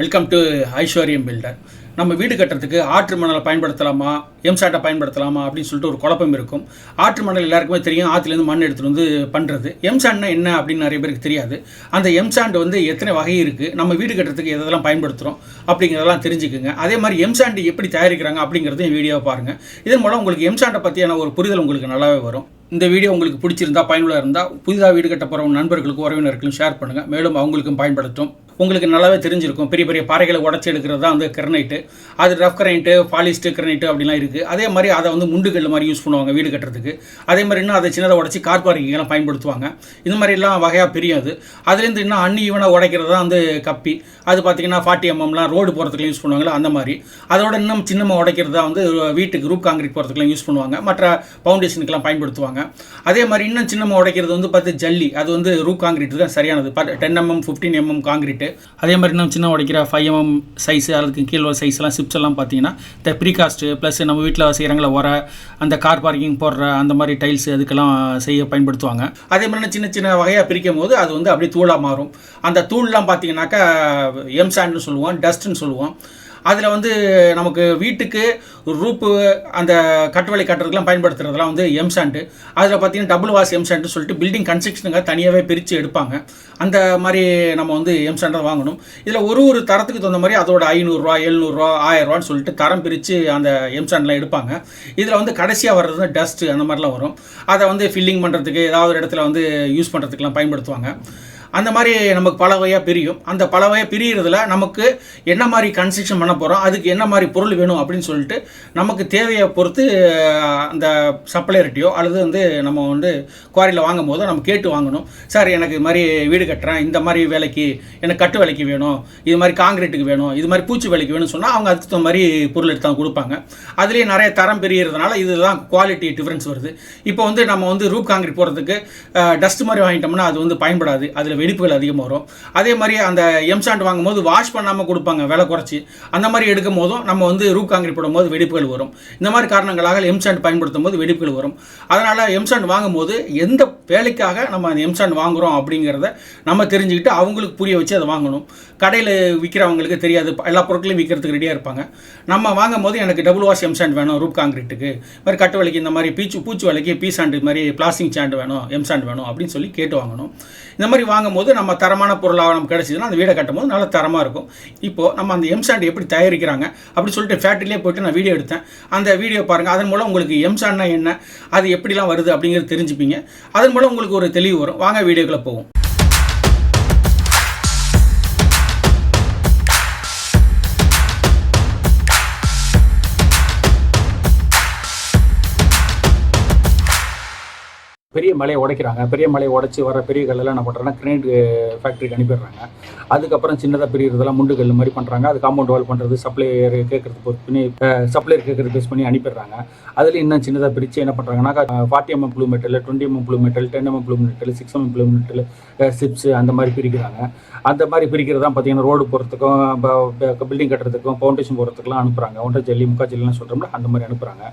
Welcome to ஐஸ்வர்யம் filter நம்ம வீடு கட்டுறதுக்கு ஆற்று மணலை பயன்படுத்தலாமா? எம்சாட்டை பயன்படுத்தலாமா? அப்படின்னு சொல்லிட்டு ஒரு குழப்பம் இருக்கும். ஆற்று மணல் எல்லாருக்குமே தெரியும். ஆற்றுலேருந்து மண் எடுத்துகிட்டு வந்து பண்ணுறது எம்சாண்ட்னா என்ன அப்படின்னு நிறைய பேருக்கு தெரியாது. அந்த எம்சாண்ட் வந்து எத்தனை வகை இருக்குது நம்ம வீடு கட்டுறதுக்கு எதெல்லாம் பயன்படுத்துகிறோம் அப்படிங்கிறதெல்லாம் தெரிஞ்சுக்குங்க. அதே மாதிரி எம்சாண்ட் எப்படி தயாரிக்கிறாங்க அப்படிங்கிறதையும் வீடியோவை பாருங்கள் இதன் மூலம் உங்களுக்கு எம்சாண்டை பற்றியான ஒரு புரிதல் உங்களுக்கு நல்லாவே வரும். இந்த வீடியோ உங்களுக்கு பிடிச்சிருந்தா பயனுள்ளாக இருந்தால் புதிதாக வீடு கட்ட போகிறவங்க நண்பர்களுக்கும் உறவினர்களுக்கும் ஷேர் பண்ணுங்கள் மேலும் அவங்களுக்கும் பயன்படுத்தும். உங்களுக்கு நல்லாவே தெரிஞ்சிருக்கும். பெரிய பெரிய பாறைகளை உடச்சி எடுக்கிறது தான் அந்த கிரனைட்டு அது ரஃப் கிரைன்ட்டு பாலிஸ்ட்டு கிரனைட்டு அப்படிலாம் இருக்குது அதே மாதிரி அதை வந்து முண்டுகள் மாதிரி யூஸ் பண்ணுவாங்க வீடு கட்டுறதுக்கு. அதே மாதிரி இன்னும் அதை சின்னதாக உடச்சி கார் பார்க்கிங்கெல்லாம் பயன்படுத்துவாங்க. இந்த மாதிரிலாம் வகையாக பிரியும் அது. அதுலேருந்து இன்னும் அன்னி ஈவனாக உடைக்கிறது தான் வந்து கப்பி. அது பார்த்தீங்கன்னா ஃபார்ட்டி எம்எம்லாம் mm ரோடு போகிறதுக்குலாம் யூஸ் பண்ணுவாங்களா அந்த மாதிரி. அதோட இன்னும் சின்னமாக உடைக்கிறது தான் வந்து வீட்டுக்கு ரூப் காங்கிரீட் போகிறதுக்குலாம் யூஸ் பண்ணுவாங்க. மற்ற ஃபவுண்டேஷனுக்கெல்லாம் பயன்படுத்துவாங்க. அதே மாதிரி இன்னும் சின்னமாக உடைக்கிறது வந்து பார்த்து ஜல்லி. அது வந்து ரூ காங்கிரீட் தான் சரியானது. Ten MM fifteen MM concrete அதே மாதிரி இன்னும் சின்ன உடைக்கிற ஃபைவ் எம்எம் சைஸு அதுக்கு கீழே சைஸ் எல்லாம் சிப்ஸ் எல்லாம் பார்த்தீங்கன்னா இந்த ப்ரீகாஸ்ட்டு ப்ளஸ் நம்ம வீட்டில் செய்கிறாங்கள உர அந்த கார் பார்க்கிங் போடுற அந்த மாதிரி டைல்ஸ் அதுக்கெல்லாம் செய்ய பயன்படுத்துவாங்க. அதே மாதிரி சின்ன சின்ன வகையாக பிரிக்கும் போது அது வந்து அப்படியே தூளாக மாறும். அந்த தூள்லாம் பார்த்தீங்கன்னாக்கா எம் சாண்ட்னு சொல்லுவோம் டஸ்ட்னு சொல்லுவோம். அதில் வந்து நமக்கு வீட்டுக்கு ரூப்பு அந்த கட்டுவலை கட்டுறதுக்கெலாம் பயன்படுத்துறதுலாம் வந்து எம் சாண்டு அதில் பார்த்தீங்கன்னா டபுள் வாஷ் எம் சாண்டு சொல்லிட்டு பில்டிங் கன்ஸ்ட்ரக்ஷனுக்காக தனியாகவே பிரித்து எடுப்பாங்க. அந்த மாதிரி நம்ம வந்து எம் சாண்டை வாங்கணும். இதில் ஒரு ஒரு தரத்துக்கு தகுந்த மாதிரி அதோட ஐநூறுரூவா எழுநூறுவா ஆயிரரூவான்னு சொல்லிட்டு தரம் பிரித்து அந்த எம் எடுப்பாங்க. இதில் வந்து கடைசியாக வர்றது டஸ்ட்டு அந்த மாதிரிலாம் வரும். அதை வந்து ஃபில்லிங் பண்ணுறதுக்கு ஏதாவது ஒரு இடத்துல வந்து யூஸ் பண்ணுறதுக்கெலாம் பயன்படுத்துவாங்க. அந்த மாதிரி நமக்கு பல வகையாக பிரியும். அந்த பல வகையாக பிரியறதுல நமக்கு என்ன மாதிரி கன்ஸ்ட்ரக்ஷன் பண்ண போகிறோம் அதுக்கு என்ன மாதிரி பொருள் வேணும் அப்படின்னு சொல்லிட்டு நமக்கு தேவையை பொறுத்து அந்த சப்ளையர்ட்டியோ அல்லது வந்து நம்ம வந்து குவாரியில் வாங்கும் போதோ நம்ம கேட்டு வாங்கணும். சார் எனக்கு இது மாதிரி வீடு கட்டுறேன் இந்த மாதிரி வேலைக்கு எனக்கு கட்டு வேலைக்கு வேணும் இது மாதிரி காங்கிரீட்டுக்கு வேணும் இது மாதிரி பூச்சி வேலைக்கு வேணும்னு சொன்னால் அவங்க அதுக்கு தகுந்த மாதிரி பொருள் எடுத்து தான் கொடுப்பாங்க. அதுலேயே நிறைய தரம் பெரியறதுனால இதுதான் குவாலிட்டி டிஃப்ரென்ஸ் வருது. இப்போ வந்து நம்ம வந்து ரூப் காங்கிரீட் போகிறதுக்கு டஸ்ட் மாதிரி வாங்கிட்டோம்னா அது வந்து பயன்படாது. அதில் வெடிப்புகள் அதிகமாக வரும். அதே மாதிரி அந்த எம்சாண்ட் வாங்கும்போது வாஷ் பண்ணாமல் கொடுப்பாங்க விலை குறைச்சி. அந்த மாதிரி எடுக்கும் போதும் நம்ம வந்து ரூ காங்கிரீட் போடும்போது வெடிப்புகள் வரும். இந்த மாதிரி காரணங்களாக எம்சாண்ட் பயன்படுத்தும் போது வெடிப்புகள் வரும். அதனால் எம்சாண்ட் வாங்கும்போது எந்த வேலைக்காக நம்ம அந்த எம்சாண்ட் வாங்குறோம் அப்படிங்கிறத நம்ம தெரிஞ்சுக்கிட்டு அவங்களுக்கு புரிய வச்சு அதை வாங்கணும். கடையில் விற்கிறவங்களுக்கு தெரியாது. எல்லா பொருட்களையும் விற்கிறதுக்கு ரெடியாக இருப்பாங்க. நம்ம வாங்கும் போது எனக்கு டபுள் வாஷ் எம்சாண்ட் வேணும் ரூப் காங்கிரீட்டுக்கு இது மாதிரி கட்டு வலைக்கு இந்த மாதிரி பீச்சு பூச்சி வலைக்கு பீ சாண்டு மாதிரி பிளாஸ்டிக் சாண்டு வேணும் எம் சாண்ட் வேணும் அப்படின்னு சொல்லி கேட்டு வாங்கணும். இந்த மாதிரி வாங்கும்போது நம்ம தரமான பொருளாக நமக்கு கிடச்சிதுன்னா அந்த வீடை கட்டும்போது நல்ல தரமாக இருக்கும். இப்போது நம்ம அந்த எம் சாண்ட் எப்படி தயாரிக்கிறாங்க அப்படி சொல்லிட்டு ஃபேக்ட்ரிலே போயிட்டு நான் வீடியோ எடுத்தேன். அந்த வீடியோ பாருங்கள் அதன் மூலம் உங்களுக்கு எம் சாண்ட்னா என்ன அது எப்படிலாம் வருது அப்படிங்கிறது தெரிஞ்சுப்பீங்க. அதன் மூலம் உங்களுக்கு ஒரு தெளிவு வரும். வாங்க வீடியோக்குள்ளே போவோம். பெரிய மலையை உடைக்கிறாங்க. பெரிய மலையை உடைச்சி வர பெரிய கல்லெல்லாம் என்ன பண்ணுறாங்கன்னா கிரேனைட் ஃபேக்ட்ரிக்கு அனுப்பிடுறாங்க. அதுக்கப்புறம் சின்னதாக பெரியதெல்லாம் முண்டு கல் மாதிரி பண்ணுறாங்க அது காம்பவுண்ட் வால் பண்ணுறது சப்ளையர் கேட்குறது பொறுத்து பண்ணி சப்ளையர் கேட்குறது பேஸ் பண்ணி அனுப்பிடுறாங்க. அதில் இன்னும் சின்னதாக பிரித்து என்ன பண்ணுறாங்கன்னாக்கா forty mm blue metal twenty mm blue metal ten mm blue metal six mm blue metal chips அந்த மாதிரி பிரிக்கிறாங்க. அந்த மாதிரி பிரிக்கிறது தான் பார்த்தீங்கன்னா ரோடு போகிறதுக்கும் பில்டிங் கட்டுறதுக்கும் ஃபவுண்டேஷன் போகிறதுக்குலாம் அனுப்புகிறாங்க ஒன்றை ஜல்லி முக்கா ஜல்லிலாம் சொல்கிறோம்ல அந்த மாதிரி அனுப்புகிறாங்க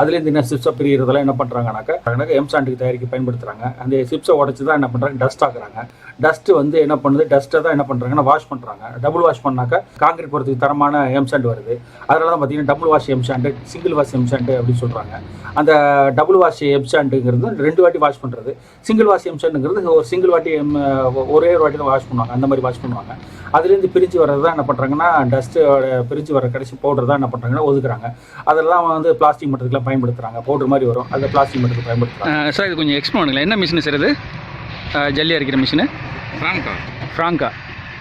அதுலேருந்து என்ன சிப்ஸை பிரிக்கிறதெல்லாம் என்ன பண்ணுறாங்கனாக்கா எம் சாண்டுக்கு தயாரிக்க பயன்படுத்துகிறாங்க அந்த சிப்ஸை உடச்சி தான் என்ன பண்ணுறாங்க டஸ்ட் ஆகுறாங்க டஸ்ட்டு வந்து என்ன பண்ணுது டஸ்ட்டை தான் என்ன பண்ணுறாங்கன்னா வாஷ் பண்ணுறாங்க டபுள் வாஷ் பண்ணாக்கா காங்கிரீட் போகிறதுக்கு தரமான எம் சாண்ட் வருது. அதனால தான் பார்த்தீங்கன்னா double wash M sand single wash M sand அப்படின்னு சொல்கிறாங்க அந்த டபுள் வாஷ் எம் சாண்டுங்கிறது ரெண்டு வாட்டி வாஷ் பண்ணுறது சிங்கிள் வாஷ் எம் சாண்டுங்கிறது ஒரு சிங்கிள் வாட்டி எம் ஒரே ஒரு வாட்டி தான் வாஷ் பண்ணுவாங்க. அந்த மாதிரி வாஷ் பண்ணுவாங்க. அதுலேருந்து பிரிஞ்சு வர்றது தான் என்ன பண்ணுறாங்கன்னா டஸ்ட்டோட பிரிஞ்சு வர கடைசி பவுடர் தான் என்ன பண்ணுறாங்கன்னா ஒதுக்குறாங்க. அதெல்லாம் வந்து பிளாஸ்டிக் மட்டத்துக்குலாம் பயன்படுத்துகிறாங்க பவுடர் மாதிரி வரும். அந்த பிளாஸ்டிக் மட்டத்துக்கு பயன்படுத்துகிறாங்க சார் இது கொஞ்சம் எக்ஸ்பிளைன் பண்ணுங்களேன். என்ன மிஷின் சார் இது? அஹ், ஜல்லி அரைக்கிற மிஷினு ஃப்ராங்கா ஃப்ராங்கா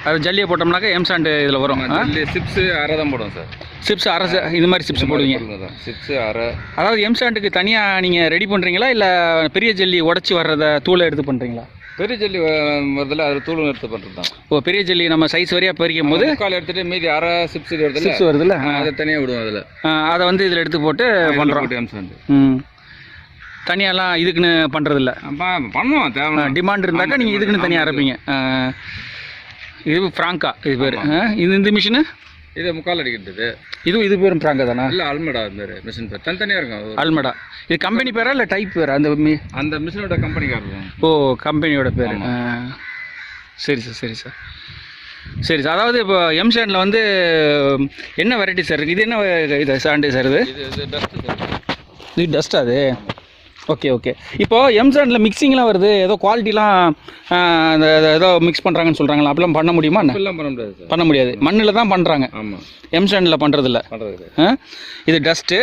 அது ஜல்லியை போட்டோம்னாக்கா எம் சாண்டு இதில் வரும் இல்லை சிப்ஸு அரை தான் போடுவோம் சார் சிப்ஸ் அரசு இது மாதிரி சிப்ஸ் போடுவீங்க. சிப்ஸு அரை. அதாவது எம் சாண்டுக்கு தனியாக நீங்கள் ரெடி பண்ணுறீங்களா இல்லை பெரிய ஜல்லி உடச்சி வர்றத தூளை எடுத்து பண்ணுறீங்களா பெரிய ஜல்லி வருதுல அதில் தூள் எடுத்து பண்ணுறது தான். ஓ பெரிய ஜல்லி நம்ம சைஸ் வரையாக பறிக்கும் போது முக்கால் எடுத்துட்டு மீதி அரை சிப்ஸ் சிப்ஸ் வருதுல்ல? அதை தனியாக விடுவோம் அதில். அதை வந்து இதில் எடுத்து போட்டு பண்ணுறோம் எம்சாண்டு ம். தனியாலாம் இதுக்குன்னு பண்ணுறதில்ல பண்ணுவோம் தேவை டிமாண்ட் இருந்தாக்கா நீங்கள் இதுக்குன்னு தனியாக அரைப்பீங்க. இது. ஃப்ராங்கா இது பேர். இது இந்த மிஷினு இது முக்கால் அடிக்கிறது இதுவும் இது பேரும் ஃப்ராங்கா தானா? இல்லை அல்மடா மாரி மிஷின் பேர். தனித்தனியாக இருக்கும். அது. அல்மடா இது கம்பெனி பேரா இல்லை டைப் பேரா? அந்த மி அந்த மிஷினோட கம்பெனிக்காரர் ஓ கம்பெனியோட பேர். சரி சார் சரி சார். சரி சார். அதாவது இப்போ எம் சாண்டில் வந்து என்ன வெரைட்டி சார் இருக்குது இது என்ன இது சாண்டு சார் இது? இது இது டஸ்ட் இது டஸ்ட் அது? ஓகே ஓகே இப்போது எம் சாண்டில் மிக்சிங்லாம் வருது. ஏதோ குவாலிட்டிலாம் ஏதோ மிக்ஸ் பண்ணுறாங்கன்னு சொல்கிறாங்களா அப்படிலாம் பண்ண முடியுமா என்ன? பண்ண முடியாது பண்ண முடியாது. மண்ணில் தான் பண்ணுறாங்க ஆமாம் எம் சாண்டில் பண்ணுறதில்ல பண்ணுறது இது டஸ்ட்டு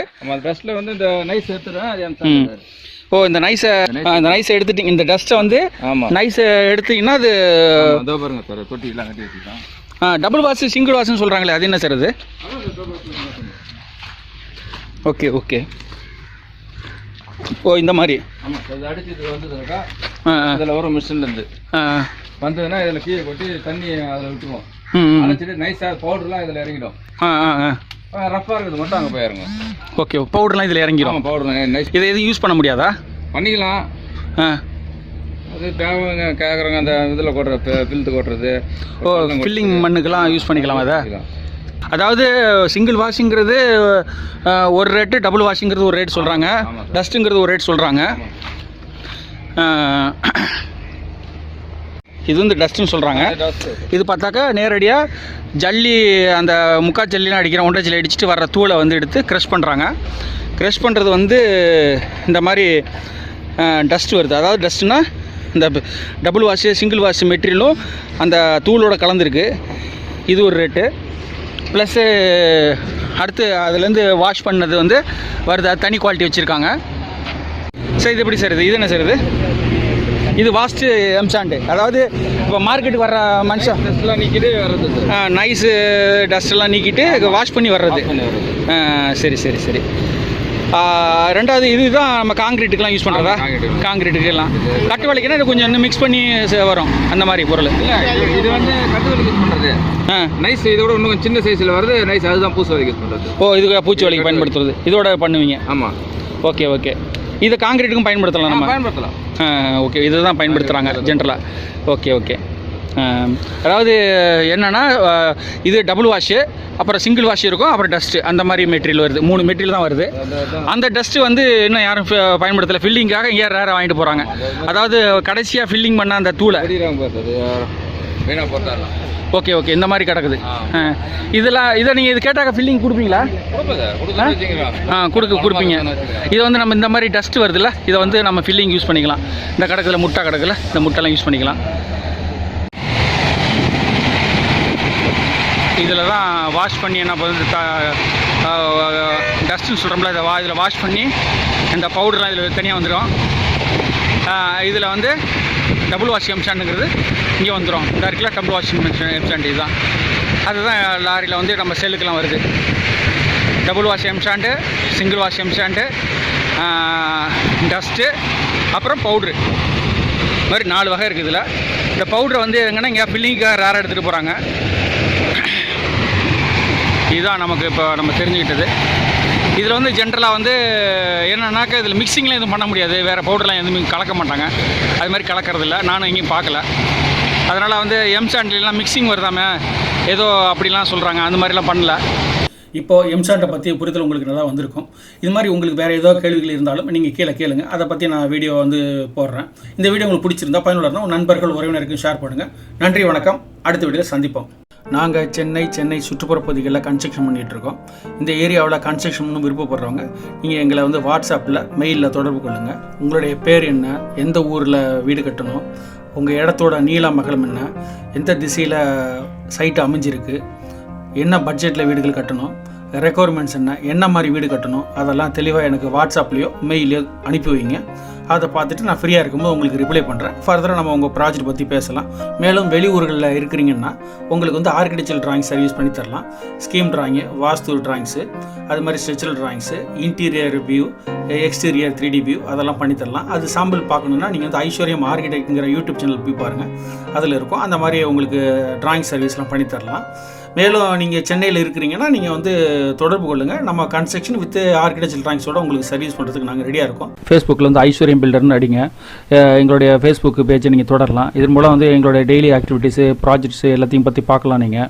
டஸ்ட்டில் வந்து இந்த நைஸ் சார். ஓ இந்த நைஸை இந்த நைஸை எடுத்துட்டீங்க இந்த டஸ்ட்டை வந்து நைஸை எடுத்தீங்கன்னா அது பாருங்க சார் தொட்டிலாம் கட்டி வச்சுக்கலாம் டபுள் வாஷ் சிங்கிள் வாஷ்னு சொல்கிறாங்களே அது என்ன சார் அது? ஓகே ஓகே ஓ இந்த மாதிரி. ஆமாம் இது அடிச்சு இது வந்ததுனாக்கா அதில் வரும் மிஷின்லேருந்து வந்ததுன்னா இதில் கீழே கொட்டி தண்ணி அதில் விட்டுருவோம். அழைச்சிட்டு நைஸாக பவுடர்லாம் இதில் இறங்கிடும். ஆ ஆ ஆ. ரஃப்பாக இருக்கிறது மட்டும் அங்கே போயிருங்க ஓகே பவுடர்லாம் இதில் இறங்கிடும் பவுடர் நைஸ் இதை எதுவும் யூஸ் பண்ண முடியாதா? பண்ணிக்கலாம். ஆ. அது தேவைங்க கேட்குறவங்க அந்த இதில் கொட்டுற பில்த்து கொட்டுறது ஓ ஃபில்லிங் மண்ணுக்கெல்லாம் யூஸ் பண்ணிக்கலாம் அதை அதாவது சிங்கிள் வாஷிங்கிறது ஒரு ரேட்டு டபுள் வாஷிங்கிறது ஒரு ரேட் சொல்கிறாங்க. டஸ்ட்டுங்கிறது ஒரு ரேட் சொல்கிறாங்க இது வந்து டஸ்ட்டுன்னு சொல்கிறாங்க இது பார்த்தாக்கா நேரடியாக ஜல்லி அந்த முக்கா ஜல்லிலாம் அடிக்கிற ஒன்றை ஜல்லி அடிச்சுட்டு வர்ற தூளை வந்து எடுத்து க்ரஷ் பண்ணுறாங்க க்ரஷ் பண்ணுறது வந்து இந்த மாதிரி டஸ்ட் வருது. அதாவது டஸ்ட்னா இந்த டபுள் வாஷ் சிங்கிள் வாஷ் மெட்டீரியலும் அந்த தூளோட கலந்துருக்கு. இது ஒரு ரேட்டு ப்ளஸ்ஸு அடுத்து அதுலேருந்து வாஷ் பண்ணது வந்து வருது. அது தனி குவாலிட்டி வச்சுருக்காங்க. சார் இது எப்படி சார் இது? இது என்ன சார் இது? இது வாஸ்ட்டு எம்சாண்டு அதாவது இப்போ மார்க்கெட்டுக்கு வர்ற மனுஷன் டஸ்ட்லாம் நிற்கிட்டு வர்றது நைஸு டஸ்ட்டெல்லாம் நீக்கிட்டு வாஷ் பண்ணி வர்றது. சரி சரி சரி. ரெண்டாவது இதுதான் நம்ம காங்கிரீட்டுக்கெலாம் யூஸ் பண்ணுறதா ஆமா, concrete. காங்கிரீட்டுக்கு எல்லாம் கட்டு வலிக்குன்னா இது கொஞ்சம் இன்னும் மிக்ஸ் பண்ணி ச- வரும். அந்த மாதிரி பொருள். இல்லை இது- வந்து கட்டுவலுக்கு யூஸ் பண்ணுறது ஆ. நைஸ் இதோட இன்னும் கொஞ்சம் சின்ன சைஸில் வருது. நைஸ் அதுதான் பூசு வரைக்கும் யூஸ் பண்ணுறது ஓ இதுக்கு பூச்சி வலிக்கு பயன்படுத்துறது. இதோட பண்ணுவீங்க? ஆமாம் ஓகே ஓகே. இதை காங்கிரீட்டுக்கும் பயன்படுத்தலாம் நம்ம? பயன்படுத்தலாம். ஓகே. இதுதான் பயன்படுத்துகிறாங்க ஜென்ரலாக ஓகே ஓகே. அதாவது என்னென்னா இது டபுள் வாஷு அப்புறம் சிங்கிள் வாஷ் இருக்கும் அப்புறம் டஸ்ட்டு அந்த மாதிரி மெட்டீரியல் வருது. மூணு மெட்டீரியல் தான் வருது. அந்த டஸ்ட்டு வந்து இன்னும் யாரும் பயன்படுத்தலை. ஃபில்லிங்காக இங்கே ரேராக வாங்கிட்டு போகிறாங்க அதாவது கடைசியாக ஃபில்லிங் பண்ண அந்த தூளை. ஓகே ஓகே இந்த மாதிரி கிடக்குது. இதெல்லாம் இதை நீங்கள் இது கேட்டாக்க ஃபில்லிங் கொடுப்பீங்களா? ஆ? கொடுக்க கொடுப்பீங்க. இது வந்து நம்ம இந்த மாதிரி டஸ்ட் வருதுல்ல இதை வந்து நம்ம ஃபில்லிங் யூஸ் பண்ணிக்கலாம். இந்த கடக்குல முட்டை கடக்குல இந்த முட்டைலாம் யூஸ் பண்ணிக்கலாம். இதில் தான் வாஷ் பண்ணி என்ன பண்ணுறது டஸ்ட்டுன்னு சொல்கிறோம்ல இதை வா இதில் வாஷ் பண்ணி இந்த பவுடர்லாம் இதில் தனியாக வந்துடும் இதில் வந்து டபுள் வாஷ் எம்சாண்டுங்கிறது இங்கே வந்துடும் இந்த இருக்குல்ல டபுள் வாஷிங் எம்சாண்டு இதுதான். அதுதான் லாரியில் வந்து நம்ம செல்லுக்கெல்லாம் வருது. Double wash M sand single wash M sand dust அப்புறம் பவுட்ரு மாதிரி நாலு வகை இருக்குது இதில். இந்த பவுட்ரை வந்து எங்கன்னா இங்கே ஃபில்லிங்காக ரேராக எடுத்துகிட்டு போகிறாங்க இதுதான் நமக்கு இப்போ நம்ம தெரிஞ்சுக்கிட்டது. இதில் வந்து ஜென்ரலாக வந்து என்னன்னாக்கா இதில் மிக்சிங்லாம் எதுவும் பண்ண முடியாது. வேறு பவுடர்லாம் எதுவும் கலக்க மாட்டாங்க. அது மாதிரி கலக்கறதில்ல. நானும் எங்கேயும் பார்க்கல. அதனால் வந்து எம் சாண்ட்லாம் மிக்சிங் வருதாமே ஏதோ அப்படிலாம் சொல்கிறாங்க அந்த மாதிரிலாம் பண்ணல. இப்போ எம்சாட்டை பற்றி புரிதல் உங்களுக்கு நல்லா வந்திருக்கும். இது மாதிரி உங்களுக்கு வேறு ஏதோ கேள்விகள் இருந்தாலும் நீங்கள் கீழே கேளுங்க. அதை பற்றி நான் வீடியோ வந்து போடுறேன். இந்த வீடியோ உங்களுக்கு பிடிச்சிருந்தா பயனுள்ளதுனா உங்கள் நண்பர்கள் உறவினருக்கும் ஷேர் பண்ணுங்கள் நன்றி வணக்கம். அடுத்த வீடியோவில் சந்திப்போம். நாங்கள் சென்னை சென்னை சுற்றுப்புற பகுதிகளில் கன்ஸ்ட்ரக்ஷன் பண்ணிகிட்டு இருக்கோம் இந்த ஏரியாவில் கன்ஸ்ட்ரக்ஷன் விருப்பப்படுறவங்க நீங்கள் எங்களை வந்து வாட்ஸ்அப்பில் மெயிலில் தொடர்பு கொள்ளுங்கள் உங்களுடைய பேர் என்ன எந்த ஊரில் வீடு கட்டணும் உங்கள் இடத்தோட நீளம் அகலம் என்ன எந்த திசையில் சைட்டு அமைஞ்சிருக்கு என்ன பட்ஜெட்டில் வீடுகள் கட்டணும் ரெக்குவயர்மெண்ட்ஸ் என்ன என்ன மாதிரி வீடு கட்டணும் அதெல்லாம் தெளிவாக எனக்கு வாட்ஸ்அப்லேயோ மெயிலையோ அனுப்பி வைங்க. அதை பார்த்துட்டு நான் ஃப்ரீயாக இருக்கும்போது உங்களுக்கு ரிப்ளை பண்ணுறேன் ஃபர்தராக நம்ம உங்கள் ப்ராஜெக்ட் பற்றி பேசலாம். மேலும் வெளியூர்களில் இருக்கிறீங்கன்னா உங்களுக்கு வந்து ஆர்கிடெக்சர் டிராயிங் சர்வீஸ் பண்ணி தரலாம். ஸ்கீம் டிராயிங்கு வாஸ்து டிராயிங்ஸு அது மாதிரி structural drawings interior view exterior three D view அதெல்லாம் பண்ணி தரலாம். அது சாம்பிள் பார்க்கணுன்னா நீங்கள் வந்து ஐஸ்வர்யம் ஆர்கிடெக்ட்ங்கிற யூடியூப் சேனல் போய் பாருங்கள் அதில் இருக்கும். அந்த மாதிரி உங்களுக்கு டிராயிங் சர்வீஸ்லாம் பண்ணி தரலாம். மேலும் நீங்கள் சென்னையில் இருக்கிறீங்கன்னா நீங்கள் வந்து தொடர்பு கொள்ளுங்கள் நம்ம கன்ஸ்ட்ரக்ஷன் வித் ஆர்கிடெக்சர் ட்ராயிங்ஸோட உங்களுக்கு சர்வீஸ் பண்ணுறதுக்கு நாங்கள் ரெடியாக இருக்கோம். ஃபேஸ்புக்கில் வந்து ஐஸ்வர்யம் பில்டர்னு அடிங்க. எங்களுடைய ஃபேஸ்புக் பேஜை நீங்கள் தொடரலாம். இதன் மூலம் வந்து எங்களுடைய டெய்லி ஆக்டிவிட்டீஸு ப்ராஜெக்ட்ஸு எல்லாத்தையும் பற்றி பார்க்கலாம் நீங்கள்